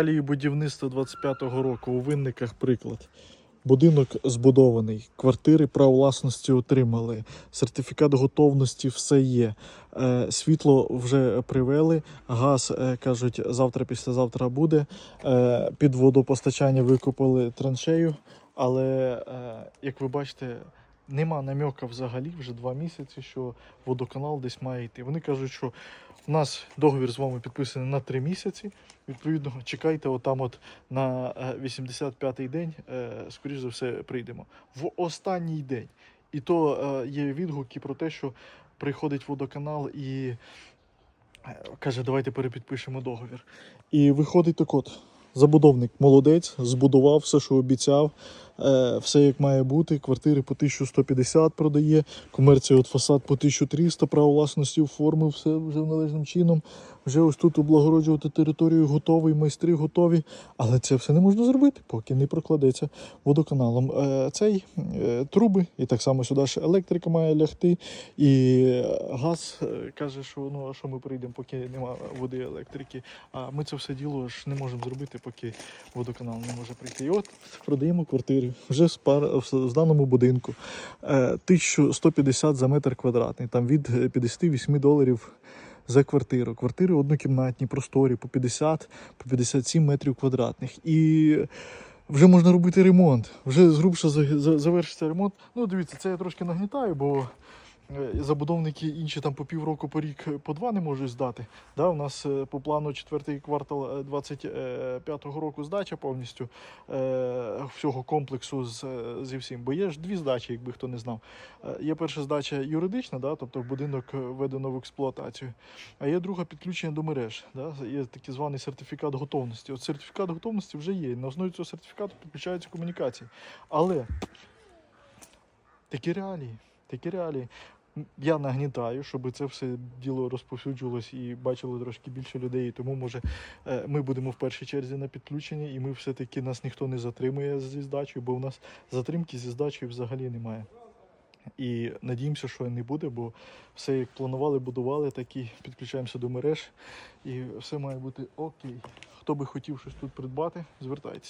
Реалії будівництва 25-го року у винниках приклад. Будинок збудований, квартири право власності отримали, сертифікат готовності все є. Е, світло вже привели, газ е, кажуть, завтра, післязавтра буде. Е, під водопостачання викопали траншею, але як ви бачите, нема намьока взагалі вже два місяці, що водоканал десь має йти. Вони кажуть, що у нас договір з вами підписаний на три місяці. Відповідно, чекайте, отам от на е, 85-й день, е, скоріш за все, прийдемо. В останній день. І то е, є відгуки про те, що приходить водоканал і е, каже, давайте перепідпишемо договір. І виходить так от. Забудовник молодець, збудував все, що обіцяв, е, все як має бути. Квартири по 1150 продає, комерція от фасад по 1300, право власності оформив все вже належним чином. Вже ось тут облагороджувати територію готовий, майстри готові. Але це все не можна зробити, поки не прокладеться водоканалом. Е, цей е, труби, і так само сюди ж електрика має лягти. І е, газ е, каже, що ну а що ми прийдемо, поки немає води електрики. А ми це все діло ж не можемо зробити, поки водоканал не може прийти. І от продаємо квартири вже з пар в даному будинку. Е, 1150 за метр квадратний, там від е, 58 доларів. За квартиру. Квартири однокімнатні, просторі по 50, по 57 метрів квадратних. І вже можна робити ремонт. Вже згрубше за- за- завершиться ремонт. Ну, дивіться, це я трошки нагнітаю, бо е, забудовники інші там по півроку, по рік, е, по два не можуть здати. Да, у нас е, по плану четвертий квартал 25-го року здача повністю е, всього комплексу з, е, зі всім. Бо є ж дві здачі, якби хто не знав. Е, Є перша здача юридична, да, тобто будинок е, введено в експлуатацію. А є друга підключення до мереж. Да? Є такий званий сертифікат готовності. От сертифікат готовності вже є. На основі цього сертифікату підключаються комунікації. Але такі реалії, такі реалії. Я нагнітаю, щоб це все діло розповсюджувалось і бачило трошки більше людей. І тому може е, ми будемо в першій черзі на підключенні, і ми все-таки нас ніхто не затримує зі здачею, бо у нас затримки зі здачею взагалі немає. І надіємося, що не буде, бо все як планували, будували, так і підключаємося до мереж. І все має бути окей. Хто би хотів щось тут придбати, звертайтеся.